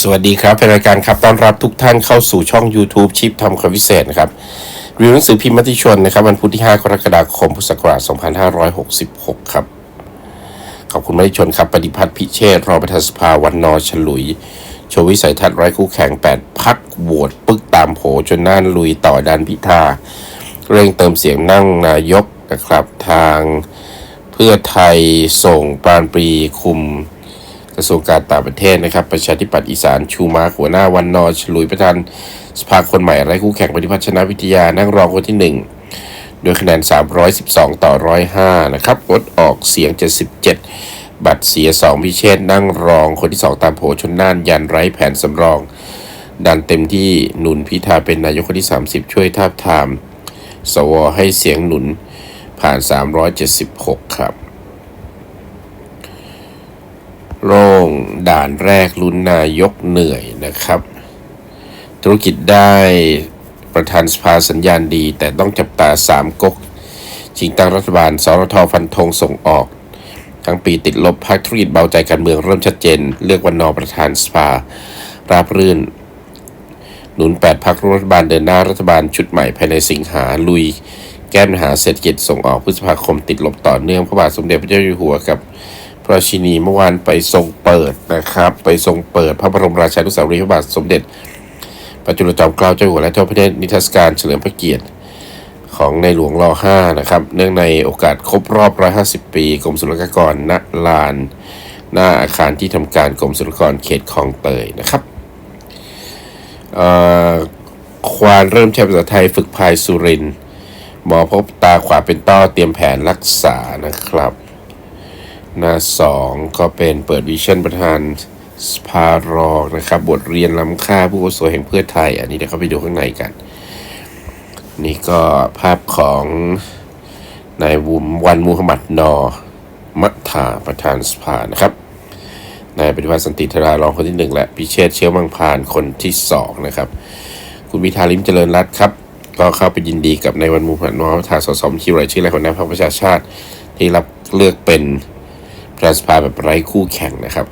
สวัสดีครับเป็นรายการครับต้อนรับทุกท่านเข้าสู่ช่อง YouTube ชิปทำคำพิเศษนะครับรีวิวหนังสือพิมพ์มติชนนะครับวันพุธที่ 5 กรกฎาคม พุทธศักราช 2566 ครับ ขอบคุณมติชนครับปฏิพัฒน์พิเชษรอประธานสภาวันนอฉลุย โชว์วิสัยทัศน์ไร้คู่แข่ง 8 พักโหวตปึกตามโผจนน่านลุยต่อดันพิธา เร่งเติมเสียงนั่งนายกนะครับทาง เพื่อไทยส่งปานปรีคุม กระทรวงการต่างประเทศนะครับ ประชาธิปัตย์อีสานชูมาหัวหน้าวันนอฉลุยประธานสภาคนใหม่ไร้คู่แข่งปฏิพัฒน์ชนะวิทยานั่งรองคนที่ 1 โดยคะแนน 312 ต่อ 105 นะครับงดออกเสียง 77 บัตรเสีย 2 พิเชษนั่งรองคนที่ 2 ตามโผชนน่านยันไร้แผนสำรอง ดันเต็มที่หนุนพิธาเป็นนายกคนที่ 30 ช่วยทาบทาม สวให้เสียงหนุนผ่าน 376 ครับ โร่งด่านแรกลุ้นนายกเหนื่อยนะครับ ธุรกิจได้ประธานสภาสัญญาณดี แต่ต้องจับตาสามก๊กชิงตั้งรัฐบาลสรทฟันธงส่งออก ทั้งปีติดลบภาคธุรกิจเบาใจการเมืองเริ่มชัดเจน เลือกวันนอประธานสภา ราบรื่น หนุน 8พักรัฐบาลเดินหน้ารัฐบาลชุดใหม่ภายในสิงหาลุย แก้ปัญหาเศรษฐกิจส่งออกพฤษภาคมติดลบต่อเนื่องพระบาทสมเด็จพระเจ้าอยู่หัวกับ พระชินีเมื่อวานไปทรงเปิดนะครับ ไปทรงเปิดพระบรมราชานุสาวรีย์พระบาทสมเด็จพระจุลจอมเกล้าเจ้าอยู่หัวและเจ้าพระเนตรนิทรรศการเฉลิมพระเกียรติของในหลวงร5นะครับ เนื่องในโอกาสครบรอบ 150 ปีกรมศุลกากรณลาน หน้าอาคารที่ทำการกรมศุลกากรเขตคลองเตยนะครับควานเริ่มใช้ภาษาไทยฝึกพายสุรินหมอพบตาขวาเป็นต้อเตรียมแผนรักษานะครับ หน้าสองก็เป็นเปิดวิชั่นประธานสภารองนะครับ บทเรียนล้ำค่าผู้อาวุโสแห่งเพื่อไทย อันนี้เดี๋ยวเข้าไปดูข้างในกัน นี่ก็ภาพของนายวุมวันมูฮัมหมัดนอมัทธาประธานสภานะครับนายปฏิวัติสันติธารารองคนที่หนึ่งและพิเชษเชื้อมังพานคนที่สองนะครับ คุณพิธาลิมเจริญรัตน์ครับ ก็เข้าไปยินดีกับนายวันมูฮัมหมัดนอมัทธาสสมชิวรายชื่อและหัวหน้าพรรคประชาชาติ ที่รับเลือกเป็น ประธานสภาแบบไร้คู่แข่งนะครับ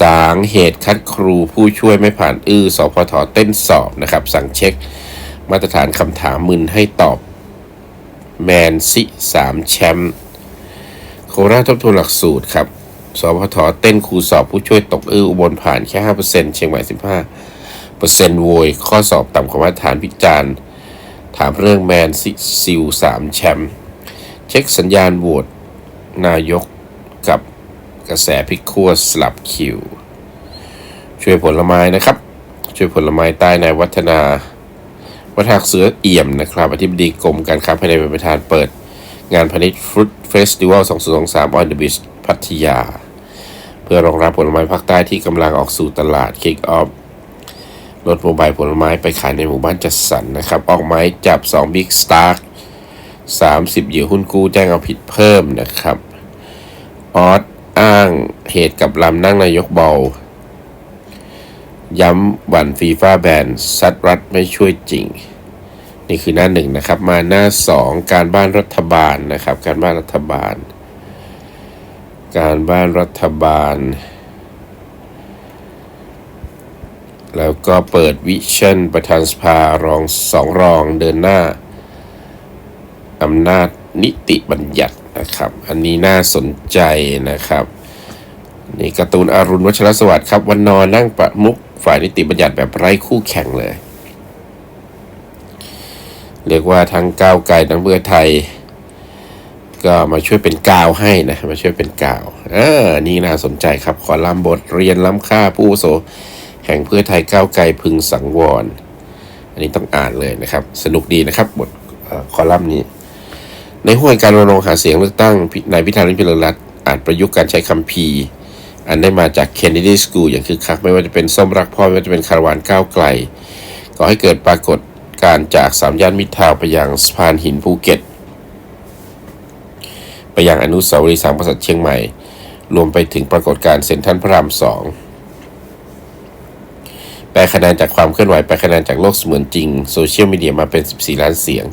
สางเหตุคัดครูผู้ช่วยไม่ผ่านอื้อสพทเต้นสอบนะครับ สั่งเช็คมาตรฐานคำถามมึนให้ตอบแมนซิสามแชมป์โคราชทบทวนหลักสูตรครับ สพทเต้นครูสอบผู้ช่วยตกอื้ออุบลผ่านแค่5%เชียงใหม่15เปอร์เซ็นต์โวยข้อสอบต่ำกว่ามาตรฐานพิจารณ์ถามเรื่องแมนซิซิลสามแชมป์เช็คสัญญาณโหวต นายกกับกระแสพริกคั่วสลับคิว ช่วยผลไม้นะครับ ช่วยผลไม้ใต้ในายวัฒนา วัฒนาเสือเอี่ยมนะครับอธิบดีกรมการค้าภายในเป็นประธานเปิด งานพาณิชย์ฟรุตเฟสติวัล2023 on the beach พัทยา เพื่อรองรับผลไม้ภาคใต้ที่กำลังออกสู่ตลาด Kick Off รถโมบายผลไม้ไปขายในหมู่บ้านจัดสรรนะครับ ออกไม้จับ2 Big Star 30 เหยื่อหุ้นกู้แจ้งเอาผิดเพิ่มนะครับออสอ้างเหตุกับลำนั่งนายกเบา ย้ำวันฟีฟ่าแบนซัดรัฐไม่ช่วยจริง นี่คือหน้าหนึ่งนะครับ มาหน้าสองการบ้านรัฐบาลนะครับ การบ้านรัฐบาล การบ้านรัฐบาล แล้วก็เปิดวิชั่นประธานสภารองสองรองเดินหน้า อำนาจนิติบัญญัตินะครับ อันนี้น่าสนใจนะครับนี่การ์ตูนอารุณวัชรสวัสดิ์ครับ วันนอนนั่งประมุขฝ่ายนิติบัญญัติแบบไร้คู่แข่งเลย เรียกว่าทั้งก้าวไกลทั้งเพื่อไทย ก็มาช่วยเป็นกาวให้นะ มาช่วยเป็นกาวเออนี่น่าสนใจครับ ขอลำบทเรียนล้ำค่าผู้โส แห่งเพื่อไทยก้าวไกลพึงสังวร อันนี้ต้องอ่านเลยนะครับ สนุกดีนะครับบทคอลัมน์นี้ ในห่วงการรณรงค์หาเสียงเลือกตั้งนายพิธาลิมพิรรัตอาจประยุกต์การใช้คำพีอันได้มาจาก Kennedy School อย่างคือคักไม่ว่าจะเป็นส้มรักพ่อ ไม่ว่าจะเป็นคาราวานก้าวไกลก่อให้เกิดปรากฏการจากสามย่านมิตรทาวไปยังสะพานหินภูเก็ต ไปยังอนุสาวรีย์สามกษัตริย์เชียงใหม่ รวมไปถึงปรากฏการเซ็นทรัลพระรามสองแปลคะแนนจากความเคลื่อนไหวแปลคะแนนจากโลกเสมือนจริงโซเชียลมีเดียมาเป็น 14 ล้านเสียง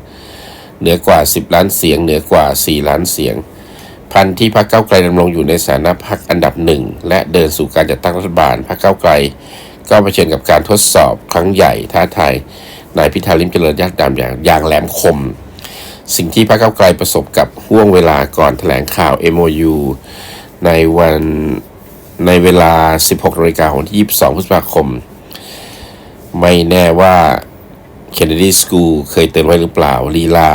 เหนือกว่า 10 ล้านเสียง เหนือกว่า 4 ล้านเสียง พันที่พรรคเก้าไกลดำรงอยู่ในสถานะพรรคอันดับหนึ่งและเดินสู่การจัดตั้งรัฐบาลพรรคเก้าไกล ก็เผชิญกับการทดสอบครั้งใหญ่ท้าทายนายพิธาลิมเจริญญาติดำอย่างอย่างแหลมคม สิ่งที่พรรคเก้าไกลประสบกับห่วงเวลาก่อนแถลงข่าว MOU ในวันในเวลา 16นาฬิกาของที่ 22 พฤษภาคม ไม่แน่ว่า Kennedy School เคยเตือนไว้หรือเปล่าลีลา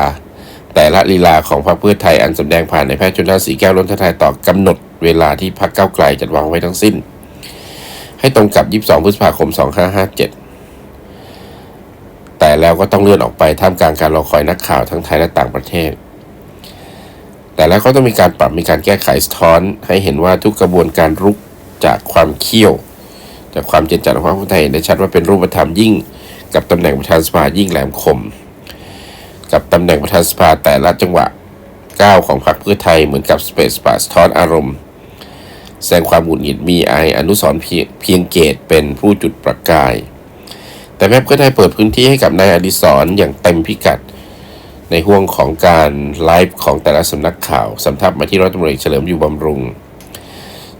แต่ละลีลาของพรรคเพื่อไทยอันสำแดงผ่านในแพทย์ชนน่าสีแก้วล้นทายต่อกำหนดเวลาที่พรรคเก้าวไกลจัดวางไว้ทั้งสิ้น ให้ตรงกับ 22 พฤษภาคม 2557 แต่แล้วก็ต้องเลื่อนออกไปท่ามกลางการรอคอยนักข่าวทั้งไทยและต่างประเทศ แต่แล้วก็ต้องมีการปรับมีการแก้ไขสะท้อน ให้เห็นว่าทุกกระบวนการรุกจากความเขี้ยว จากความเจนจัดของพรรคเพื่อไทยได้ชัดว่าเป็นรูปธรรมยิ่ง กับตำแหน่งประธานสภายิ่งแหลมคม กับตำแหน่งประธานสภาแต่ละจังหวะก้าวของพรรคเพื่อไทยเหมือนกับสเปซสปาสท้อนอารมณ์ แสดงความหงุดหงิดมีไออนุสรเพียงเกตเป็นผู้จุดประกาย แต่แม้เพื่อไทยเปิดพื้นที่ให้กับนายอดิศรอย่างเต็มพิกัด ในห่วงของการไลฟ์ของแต่ละสำนักข่าวสำทับมาที่รัฐมนตรีเฉลิมอยู่บำรุง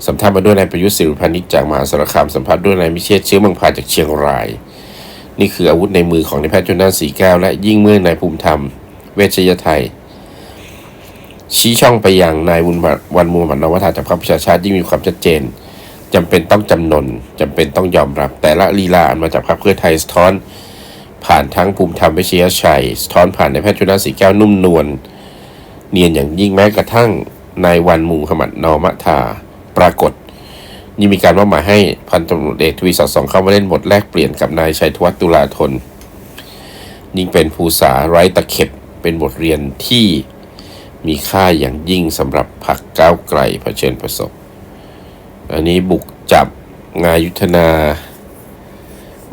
สัมภาษณ์มาด้วยนายประยุทธ์สิริพันธ์นิจจากมหาสารคามสัมภาษณ์ด้วยนายมิเชษเชื้อมืองพาจากเชียงราย นี่คืออาวุธในมือของนายแพทย์ชนน่านสีแก้วและยิ่งเมื่อนายภูมิธรรม เวชยไทย ชี้ช่องไปยังนายวุนวันมูฮัมหมัดนวัฒนาจากพรรคประชาชาติยิ่งมีความชัดเจนจำเป็นต้องจำนนจำเป็นต้องยอมรับ แต่ละลีลาอันมาจากพรรคเพื่อไทยสะท้อน ผ่านทั้งภูมิธรรมเวชยชัยสะท้อนผ่านนายแพทย์ชนน่านสีแก้วนุ่มนวลเนียนอย่างยิ่งแม้กระทั่งนายวันมูฮัมหมัดนอมะทา ปรากฏ นี่มีการมอบหมายให้พันตำรวจเอกทวีสอดสองเข้ามาเล่นบทแลกเปลี่ยนกับนายชัยธวัฒน์ตุลาธนยิ่งเป็นภูษาไร้ตะเข็บเป็นบทเรียนที่มีค่าอย่างยิ่งสำหรับพรรคก้าวไกลเผชิญประสบ อันนี้บุกจับงายุทธนา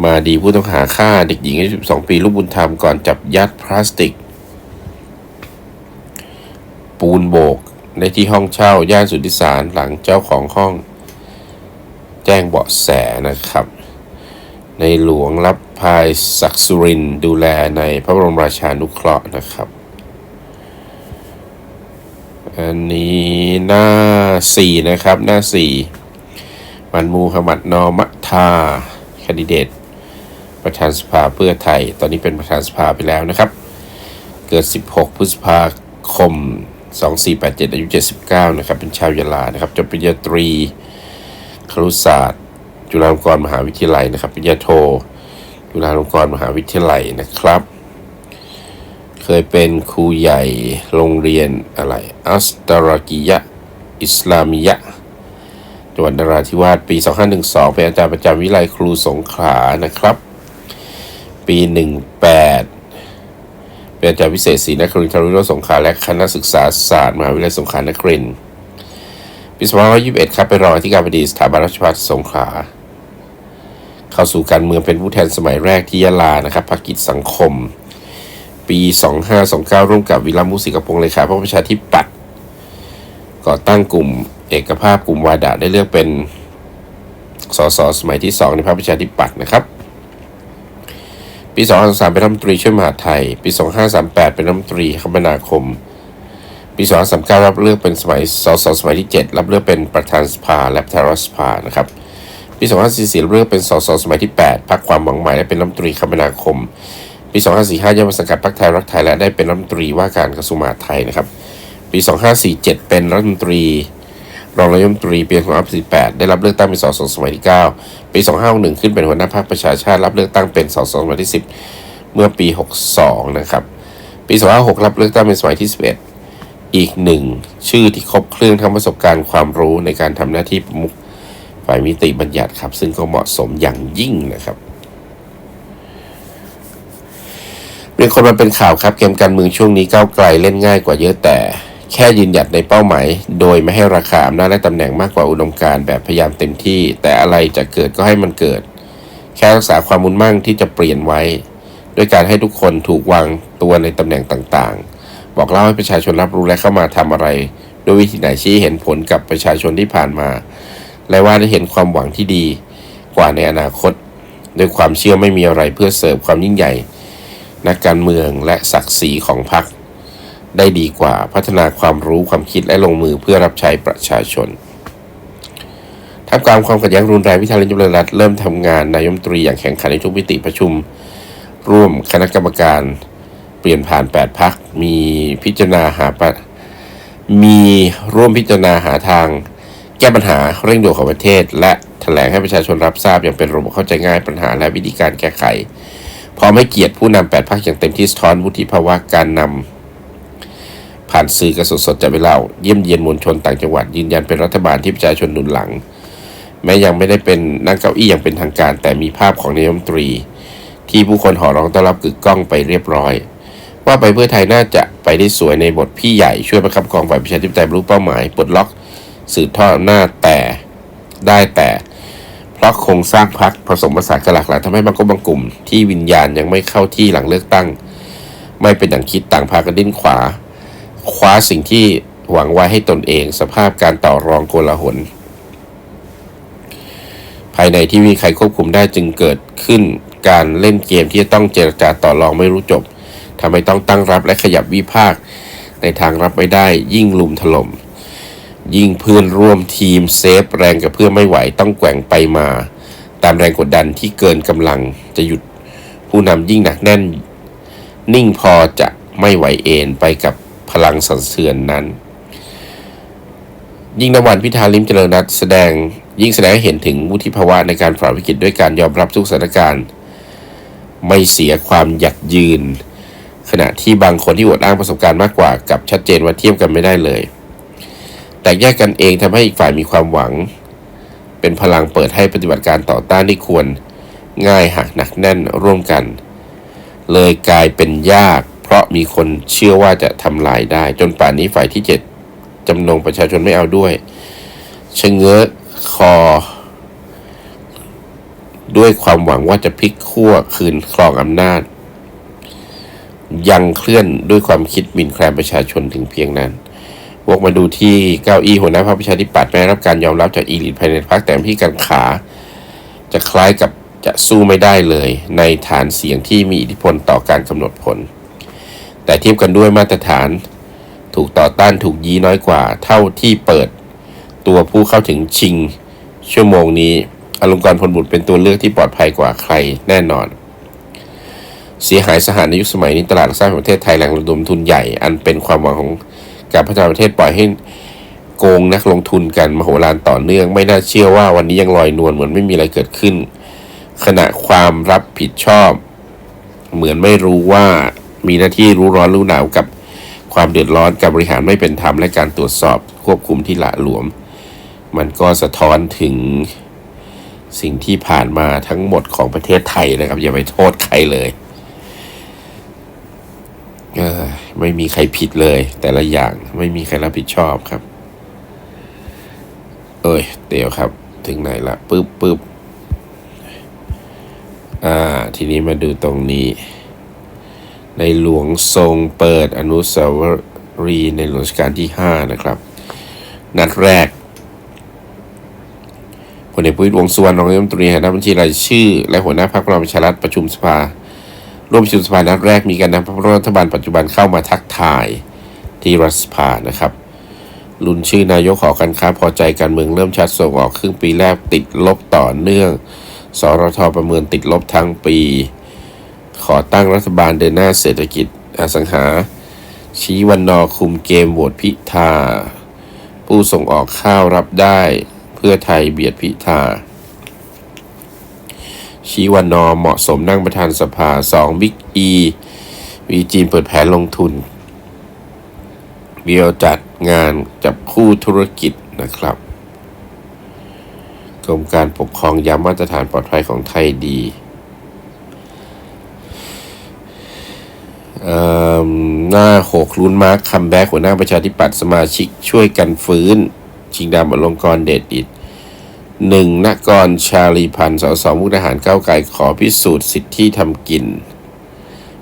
มาดีผู้ต้องหาฆ่าเด็กหญิงอายุ12 ปีลูกบุญธรรมก่อนจับยัดพลาสติก ปูนโบกในที่ห้องเช่า ย่านสุทธิสารหลังเจ้าของห้อง แจ้งเบาะแสนะครับ ในหลวงรับพายศักสุรินดูแลในพระบรมราชานุเคราะห์นะครับ อันนี้หน้าสี่นะครับ หน้าสี่มันมูฮัมหมัดนอมัทาคนดิเดต ประธานสภาเพื่อไทย ตอนนี้เป็นประธานสภาไปแล้วนะครับ เกิด 16 พฤษภาคม 2487 อายุ 79 นะครับ เป็นชาวยะลานะครับจบปริญญาตรี รุศาสตร์ จุฬาลงกรณ์มหาวิทยาลัยนะครับปริญญาโท จุฬาลงกรณ์มหาวิทยาลัยนะครับ เคยเป็นครูใหญ่โรงเรียนอะไร อัสตารากิยะ อิสลามิยะ จังหวัดนราธิวาสปี 2512 เป็นอาจารย์ประจำวิไลครูสงขลานะครับ ปี 18เป็นอาจารย์พิเศษศรีนครินทร์ทรุโรสงขลาและคณะศึกษาศาสตร์มหาวิทยาลัยสงขลานครินทร์ ปี2521 ครับเป็นรองอธิการบดีสถาบันราชภัฏสงขลา เข้าสู่การเมืองเป็นผู้แทนสมัยแรกที่ยะลานะครับภาคกิจสังคม ปี 2529 ร่วมกับวิลามุสิกพงศ์เลขาพรรคประชาธิปัตย์ก่อตั้งกลุ่มเอกภาพกลุ่มวาดะได้เลือกเป็นสสสมัยที่ 2 ในพรรคประชาธิปัตย์นะครับ ปี 2523 เป็นรัฐมนตรีช่วยมหาไทย ปี 2538 เป็นรัฐมนตรีคมนาคม ปี2539 รับเลือกเป็นสมัยสสสมัยที่ 7 รับเลือกเป็นประธานสภาและประธานรัฐสภานะครับปี2544รับเลือกเป็นสสสมัยที่ 8พรรคความหวังใหม่และเป็นรัฐมนตรีคมนาคม ปี2545ย้ายมาสังกัดพรรคไทยรักไทยและได้เป็นรัฐมนตรีว่าการกระทรวงมหาดไทยนะครับปี2547 เป็นรัฐมนตรีรองนายกรัฐมนตรีปี2548ได้รับเลือกตั้งเป็นสสสมัยที่ 9 ปี2561ขึ้นเป็นหัวหน้าพรรคประชาชาติ รับเลือกตั้งเป็นสสสมัยที่ 10 เมื่อปี 62 นะครับ ปี2566รับเลือกตั้งเป็นสมัยที่ 11 อีกหนึ่งชื่อที่ครบเครื่องทั้งประสบการณ์ความรู้ในการทำหน้าที่ประมุขฝ่ายมิติบัญญัติครับ ซึ่งก็เหมาะสมอย่างยิ่งนะครับเรื่องคนมาเป็นข่าวครับ เกมการเมืองช่วงนี้ก้าวไกลเล่นง่ายกว่าเยอะแต่ แค่ยืนหยัดในเป้าหมาย โดยไม่ให้ราคาอำนาจและตำแหน่งมากกว่าอุดมการแบบพยายามเต็มที่ แต่อะไรจะเกิดก็ให้มันเกิด แค่รักษาความมุ่งมั่นที่จะเปลี่ยนไว้ ด้วยการให้ทุกคนถูกวางตัวในตำแหน่งต่างๆ บอกเล่าให้ประชาชนรับรู้และเข้ามาทำอะไรด้วยวิธีไหนชี้เห็นผลกับประชาชนที่ผ่านมา และว่าได้เห็นความหวังที่ดีกว่าในอนาคตด้วยความเชื่อไม่มีอะไรเพื่อเสริมความยิ่งใหญ่ นักการเมืองและศักดิ์ศรีของพรรคได้ดีกว่าพัฒนาความรู้ความคิดและลงมือเพื่อรับใช้ประชาชนท่ามกลางความขัดแย้งรุนแรงพิธาลิมเจริญรัตน์เริ่มทำงานนายมนตรีอย่างแข่งขันในทุกมิติประชุม ร่วมคณะกรรมการ ปลี่ยนผ่าน 8พักมีพิจารณาหาปมีร่วมพิจารณาหาทาง แก้ปัญหาเร่งด่วนของประเทศ และแถลงให้ประชาชนรับทราบอย่างเป็นระบบเข้าใจง่ายปัญหาและวิธีการแก้ไขพร้อมให้เกียรติผู้นำแปดพักอย่างเต็มที่สะท้อนวุฒิภาวะการนำผ่านสื่อกระสดๆจะไปเล่า เยี่ยมเยียนมวลชนต่างจังหวัด ยืนยันเป็นรัฐบาลที่ประชาชนหนุนหลัง แม้ยังไม่ได้เป็นนั่งเก้าอี้อย่างเป็นทางการ แต่มีภาพของนายมนตรี ที่ผู้คนหอร้องต้อนรับกึกก้องไปเรียบร้อย ว่าไปเพื่อไทยน่าจะไปได้สวยในบทพี่ใหญ่ช่วยประคับกองฝ่ายประชาธิปไตยรรลุเป้าหมายปลดล็อกสืบทอดอำนาจแต่ได้แต่ เพราะโครงสร้างพักผสมผสานกันหลากหลายทำให้บางกลุ่มบางกลุ่ม ที่วิญญาณยังไม่เข้าที่หลังเลือกตั้ง ไม่เป็นอย่างคิดต่างพากันดิ้นขวา คว้าสิ่งที่หวังไว้ให้ตนเอง สภาพการต่อรองโกลาหลภายในที่มีใครควบคุมได้จึงเกิดขึ้นการเล่นเกมที่จะต้องเจรจาต่อรองไม่รู้จบ ทำให้ต้องตั้งรับและขยับวิพากษ์ในทางรับไม่ได้ ยิ่งลุมถล่มยิ่งเพื่อนร่วมทีมเซฟแรงกับเพื่อนไม่ไหวต้องแกว่งไปมา ตามแรงกดดันที่เกินกำลังจะหยุดผู้นำยิ่งหนักแน่น นิ่งพอจะไม่ไหวเอนไปกับพลังสันเสือนนั้น ยิ่งนวันพิธาลิมเจริญรัตน์แสดงยิ่งแสดงให้เห็นถึงวุฒิภาวะในการฝ่าวิกฤตด้วยการยอมรับทุกสถานการณ์ ไม่เสียความหยัดยืน ณะที่บางคนที่อวดอ้างประสบการณ์มากกว่ากับชัดเจนว่าเทียบกันไม่ได้เลย แต่แยกกันเองทำให้อีกฝ่ายมีความหวัง เป็นพลังเปิดให้ปฏิบัติการต่อต้านที่ควรง่ายหากหนักแน่นร่วมกัน เลยกลายเป็นยาก เพราะมีคนเชื่อว่าจะทำลายได้ จนป่านนี้ฝ่ายที่เจ็ดจำนงประชาชนไม่เอาด้วยชะเง้อคอ ด้วยความหวังว่าจะพลิกขั้วคืนครองอำนาจ ยังเคลื่อนด้วยความคิดหมินแคลนประชาชนถึงเพียงนั้น วกมาดูที่เก้าอี้หัวหน้าพรรคประชาธิปัตย์ไม่ได้รับการยอมรับจากอีลิทภายในพรรคแต่ที่การขา จะคล้ายกับจะสู้ไม่ได้เลย ในฐานเสียงที่มีอิทธิพลต่อการกำหนดผล แต่เทียบกันด้วยมาตรฐานถูกต่อต้านถูกยี้น้อยกว่า เท่าที่เปิดตัวผู้เข้าถึงชิง ชั่วโมงนี้อลงกรณ์พลบุตรเป็นตัวเลือกที่ปลอดภัยกว่าใครแน่นอน เสียหายสหารในยุคสมัยนี้ตลาดหลักทรัพย์แห่งประเทศไทยแหล่งระดมทุนใหญ่ อันเป็นความหวังของการพัฒนาประเทศปล่อยให้โกงนักลงทุนกันมโหฬารต่อเนื่อง ไม่น่าเชื่อว่าวันนี้ยังลอยนวลเหมือนไม่มีอะไรเกิดขึ้น ขณะความรับผิดชอบ เหมือนไม่รู้ว่ามีหน้าที่รู้ร้อนรู้หนาวกับความเดือดร้อนการบริหารไม่เป็นธรรมและการตรวจสอบควบคุมที่หละหลวม มันก็สะท้อนถึงสิ่งที่ผ่านมาทั้งหมดของประเทศไทยนะครับ อย่าไปโทษใครเลย ไม่มีใครผิดเลย แต่ละอย่างไม่มีใครรับผิดชอบครับ เอ้ยเดี๋ยวครับ ถึงไหนละปึ๊บปึ๊บอ่า ทีนี้มาดูตรงนี้ ในหลวงทรงเปิดอนุสาวรีย์ในหลวงรัชกาลที่ 5 นะครับ นัดแรกพลเอกประวิตรวงสุวรรณรองนายกรัฐมนตรีหัวหน้าบัญชีรายชื่อ และหัวหน้าพรรคพลังประชารัฐประชุมสภา ร่วมประชุมสภานัดแรกมีการนำพรรครัฐบาลปัจจุบันเข้ามาทักทายที่รัฐสภานะครับลุ้นชื่อนายกหอการค้าพอใจการเมืองเริ่มชัดส่งออกครึ่งปีแรกติดลบต่อเนื่อง สรทประเมินติดลบทั้งปี ขอตั้งรัฐบาลเดินหน้าเศรษฐกิจอสังหา ชี้วันนอคุมเกมโหวตพิธา ผู้ส่งออกข้าวรับได้ เพื่อไทยเบียดพิธา ชี้วันนอเหมาะสมนั่งประธานสภาสองบิ๊กอีวีจีนเปิดแผนลงทุนเบียวจัดงานจับคู่ธุรกิจนะครับกรมการปกครองย้ำมาตรฐานปลอดภัยของไทยดีหน้าหกลุ้นมาร์คคัมแบ็กหัวหน้าประชาธิปัตย์สมาชิกช่วยกันฟื้น ชิงดำอลงกรเดชอิด หนึ่งนกรชาลีพันธ์สสมุกดาหารก้าวไกลขอพิสูจน์สิทธิทำกิน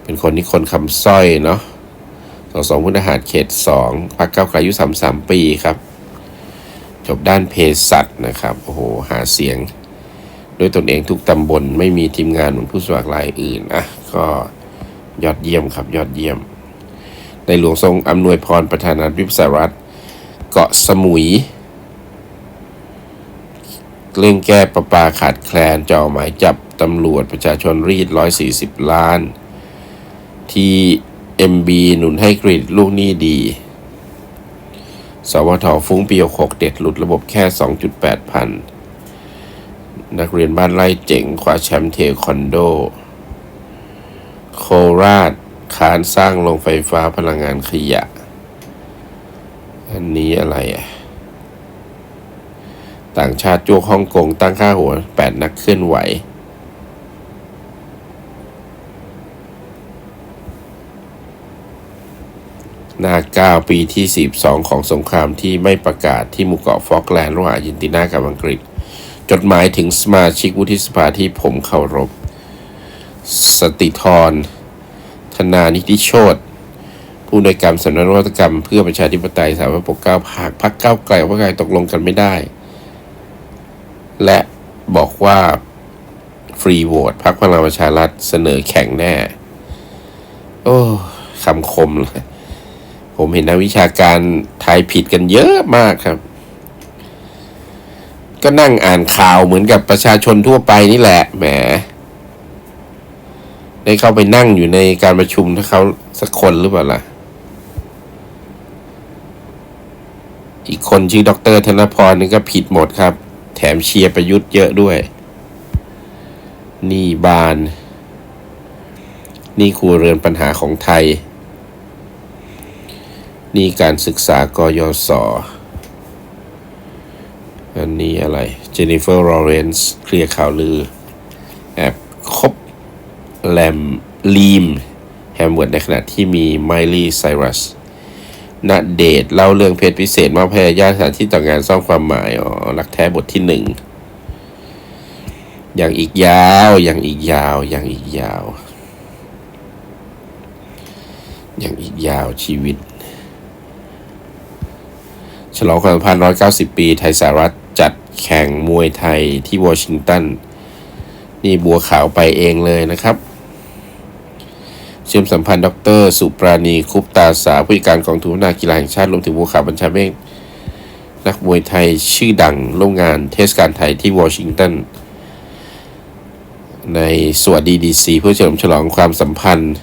เป็นคนที่คนคำสร้อยเนาะสสมุกดาหารเขตสองพรรคก้าวไกลอายุสามสามปีครับ จบด้านเภสัชนะครับ โอ้โห หาเสียง ด้วยตนเองทุกตำบลไม่มีทีมงานเหมือนผู้สมัครรายอื่นอะก็ยอดเยี่ยมครับยอดเยี่ยม ในหลวงทรงอำนวยพรประธานาธิบดีสหรัฐเกาะสมุย เร่งแก้ประปาขาดแคลนจะอหมายจับตำรวจประชาชนรีด 140 ล้าน ที่ MB หนุนให้กรีดลูกหนี้ดี สวทฟุ้งปี6เด็ดหลุดระบบแค่ 2.8 พัน นักเรียนบ้านไร่เจ๋งคว้าแชมป์เทควันโด โคราชคานสร้างโรงไฟฟ้าพลังงานขยะ อันนี้อะไรอะ ต่างชาติจวฮ่องกงตั้งค่าหัว 8 นักเคลื่อนไหวหน้า9ปีที่ 42 ของสงครามที่ไม่ประกาศที่หมู่เกาะฟอกแลนด์ระหว่างอาร์เจนตินากับอังกฤษ จดหมายถึงสมาชิกวุฒิสภาที่ผมเคารพ สติธร ธนานิติโชตผู้ในการสำนักนวัตกรรมเพื่อประชาธิปไตยสามารถปกเก้าภาคพักเก้าไกลว่าไกลตกลงกันไม่ได้ และบอกว่าฟรีโหวตพักพลังประชารัฐเสนอแข่งแน่ โอ้คำคมเลยผมเห็นนักวิชาการทายผิดกันเยอะมากครับ ก็นั่งอ่านข่าวเหมือนกับประชาชนทั่วไปนี่แหละแหม ได้เข้าไปนั่งอยู่ในการประชุมถ้าเขาสักคนหรือเปล่าล่ะ อีกคนชื่อดรธนพรนี่ก็ผิดหมดครับ แถมเชียร์ประยุทธ์เยอะด้วย นี่บาน นี่ครัวเรือนปัญหาของไทย นี่การศึกษากยศอันนี้อะไร เจนนิเฟอร์ลอเรนซ์เคลียร์ข่าวลือ แอบคบแลมลีม แฮมเวิร์ดในขณะที่มีไมลี่ไซรัส ณเดทเล่าเรื่องเพศพิเศษมาพยายามสถานที่ต่องงานซ่อมความหมายอ๋อรักแท้บทที่หนึ่งอย่างอีกยาวอย่างอีกยาวอย่างอีกยาว อย่างอีกยาวชีวิต ฉลองความสัมพันธ์190ปี ไทยสหรัฐจัดแข่งมวยไทยที่วอชิงตัน นี่บัวขาวไปเองเลยนะครับ เชื่อมสัมพันธ์ดร สุปราณีคุปตาสาผู้การกองทุนนากีฬาแห่งชาติรวมถึงบัวขาวบัญชาเมฆนักมวยไทยชื่อดังร่วมงานเทศกาลไทยที่วอชิงตันในสวัสดีดีซีเพื่อเฉลิมฉลองความสัมพันธ์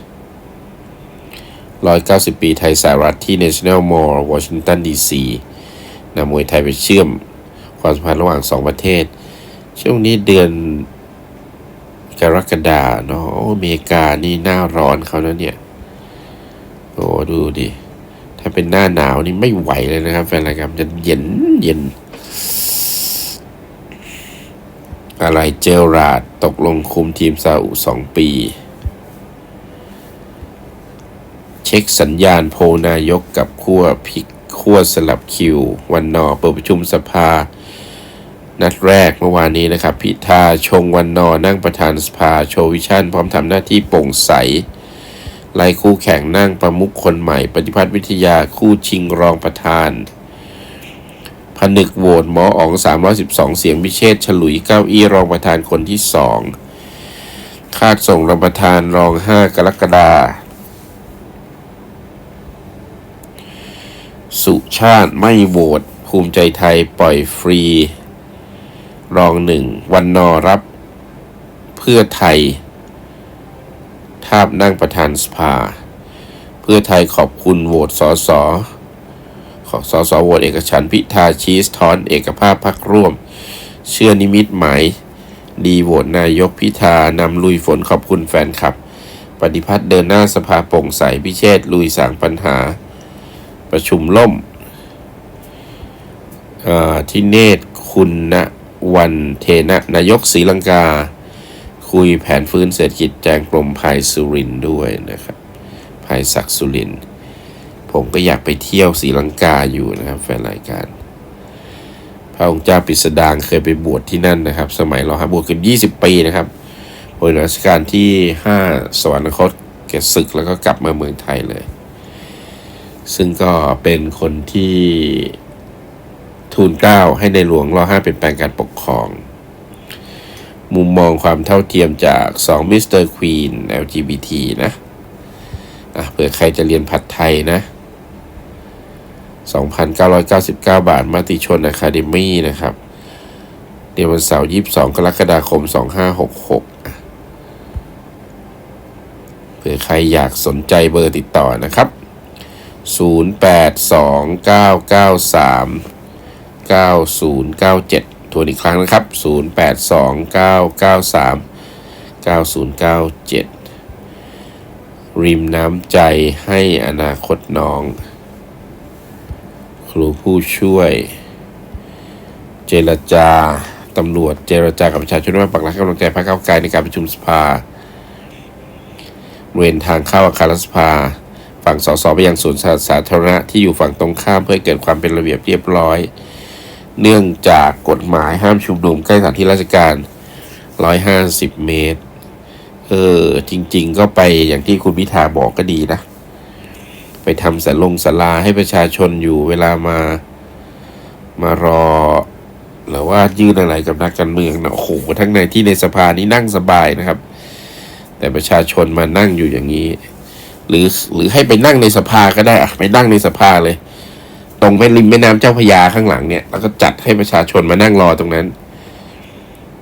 190 ปีไทยสหรัฐที่ National Mall วอชิงตันดีซีนำมวยไทยไปเชื่อมความสัมพันธ์ระหว่างสองประเทศ ช่วงนี้เดือน กรกฎาเนาะอเมริกานี่หน้าร้อนเขานะเนี่ย โอ้ดูดิ ถ้าเป็นหน้าหนาวนี่ไม่ไหวเลยนะครับ แฟนรายการจะเย็นเย็น อะไรเจลราดตกลงคุมทีมซาอุสองปี เช็คสัญญาณโพนายกกับขั้วพลิกขั้วสลับคิว วันนอเปิดประชุมสภา นัดแรกเมื่อวานนี้นะครับ พิธาชงวันนอนั่งประธานสภาโชว์วิชั่น พร้อมทำหน้าที่โปร่งใสไล่คู่แข่งนั่งประมุขคนใหม่ ปฏิพัฒน์วิทยาคู่ชิงรองประธาน ผนึกโหวตหมออ๋อง312 เสียงพิเชษฉลุยเก้าอี้รองประธานคนที่สองคาดส่งรองประธานรอง 5 กรกฎาสุชาติไม่โหวตภูมิใจไทยปล่อยฟรี รองหนึ่งวันนอรับ เพื่อไทย ทาบนั่งประธานสภา เพื่อไทยขอบคุณโหวตสอสอขอสอสอโหวตเอกฉันพิธาชีสทอนเอกภาพพักร่วม เชื่อนิมิตหมายดีโหวตนายกพิธานำลุยฝนขอบคุณแฟนคลับ ปฏิพัฒน์เดินหน้าสภาโปร่งใสพิเชษลุยสางปัญหา ประชุมล่มที่เนตรคุณณ วันเทนะนายกศรีลังกา คุยแผนฟื้นเศรษฐกิจแจงกรมภัยสุรินด้วยนะครับภัยศักดิ์สุริน ผมก็อยากไปเที่ยวศรีลังกาอยู่นะครับแฟนรายการ พระองค์เจ้าปิสดางเคยไปบวชที่นั่นนะครับ สมัยเราฮะบวชเกัน20 ปีนะครับพลรัชกาลที่ 5 สวรรคตแกศึกแล้วก็กลับมาเมืองไทยเลย ซึ่งก็เป็นคนที่ ทูลเกล้าให้ในหลวงรอห้าเป็นแปลงการปกครอง มุมมองความเท่าเทียมจาก2มิสเตอร์ควีน LGBT นะอะเผื่อใครจะเรียนผัดไทยนะ 2,999 บาทมาติชนอะคาเดมี่นะครับเรียนวันเสาร์22 กรกฎาคม 2566 เผื่อใครอยากสนใจเบอร์ติดต่อนะครับ 9097 ทวนอีกครั้งนะครับ 0829939097 ริมน้ำใจให้อนาคตน้อง ครูผู้ช่วย เจรจาตำรวจเจรจากับประชาชนว่าปักหลักกำลังใจพรรคก้าวไกลในการประชุมสภาบริเวณทางเข้าอาคารรัฐสภา ฝั่งสสไปยังสวนสาสาธารณะที่อยู่ฝั่งตรงข้ามเพื่อเกิดความเป็นระเบียบเรียบร้อย เนื่องจากกฎหมายห้ามชุมนุมใกล้สถานที่ราชการ 150 เมตร เออ จริง ๆ ก็ไปอย่างที่คุณพิธาบอกก็ดีนะ ไปทำสลงสลาให้ประชาชนอยู่เวลามามารอ หรือว่ายื่นอะไรกับนักการเมืองนะโอ้โหทั้งในที่ในสภานี้นั่งสบายนะครับ แต่ประชาชนมานั่งอยู่อย่างนี้ หรือหรือให้ไปนั่งในสภาก็ได้อะไปนั่งในสภาเลย ตรงไปริมแม่น้ำเจ้าพยาข้างหลังเนี่ยแล้วก็จัดให้ประชาชนมานั่งรอตรงนั้น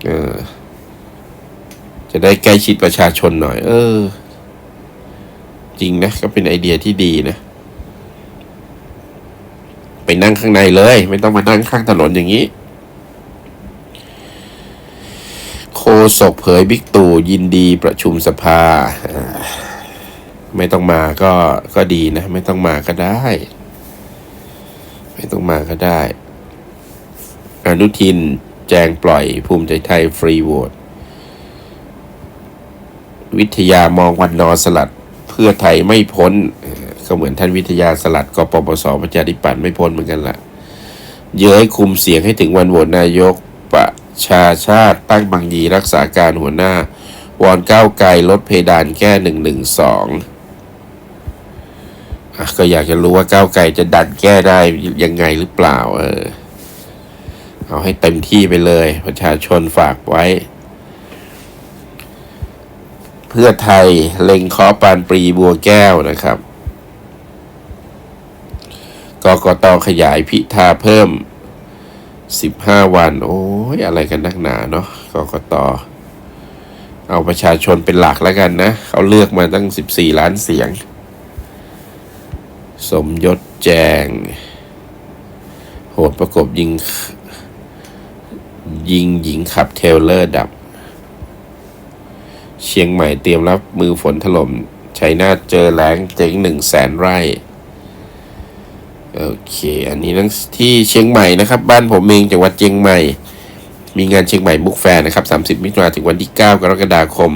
เออ จะได้ใกล้ชิดประชาชนหน่อย เออ จริงนะก็เป็นไอเดียที่ดีนะไปนั่งข้างในเลย ไม่ต้องมานั่งข้างถนนอย่างนี้โคศกเผยบิ๊กตู่ยินดีประชุมสภา ไม่ต้องมาก็ก็ดีนะ ไม่ต้องมาก็ได้ ไม่ต้องมาก็ได้ อนุทินแจงปล่อยภูมิใจไทยฟรีโหวตวิทยามองวันนอสลัด เพื่อไทยไม่พ้น ก็เหมือนท่านวิทยาสลัดกปปสประชาธิปัตย์ไม่พ้นเหมือนกันละเย้ยคุมเสียงให้ถึงวันโหวตนายกประชาชาติตั้งบางยีรักษาการหัวหน้า วอนก้าวไกลลดเพดานแก้หนึ่งหนึ่งสอง ก็อยากจะรู้ว่าก้าวไกลจะดันแก้ได้ยังไงหรือเปล่า เออ เอาให้เต็มที่ไปเลย ประชาชนฝากไว้ เพื่อไทยเล็งคอปานปรีบัวแก้วนะครับกกตขยายพิธาเพิ่ม15วัน โอ้ยอะไรกันนักหนาเนาะกกตเอาประชาชนเป็นหลักแล้วกันนะ เขาเลือกมาตั้ง14ล้านเสียง สมยศแจง โหดประกบยิง ยิงหญิงขับเทลเลอร์ดับ เชียงใหม่เตรียมรับมือฝนถล่มชัยนาทเจอแล้งเจ๊งหนึ่งแสนไร่ โอเค อันนี้นั่งที่เชียงใหม่นะครับ บ้านผมเองจังหวัดเชียงใหม่ มีงานเชียงใหม่มุกแฟร์นะครับ 30 มิถุนายนถึงวันที่ 9 กรกฎาคม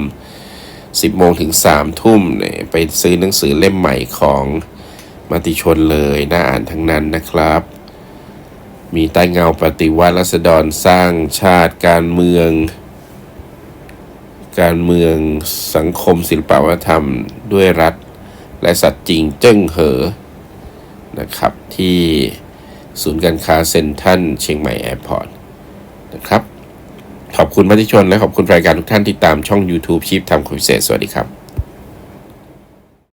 10โมงถึง3ทุ่มเนี่ยไปซื้อหนังสือเล่มใหม่ของ มติชนเลยน่าอ่านทั้งนั้นนะครับ มีใต้เงาปฏิวัติรัษฎรสร้างชาติการเมือง การเมืองสังคมศิลปวัฒนธรรมด้วยรัฐ และสัตว์จริงเจิ้งเหอนะครับ ที่ศูนย์การค้าเซ็นทรัลเชียงใหม่แอร์พอร์ตนะครับ ขอบคุณมติชนและขอบคุณรายการทุกท่านที่ตามช่อง YouTube ชีพทำคอมพิเศษสวัสดีครับ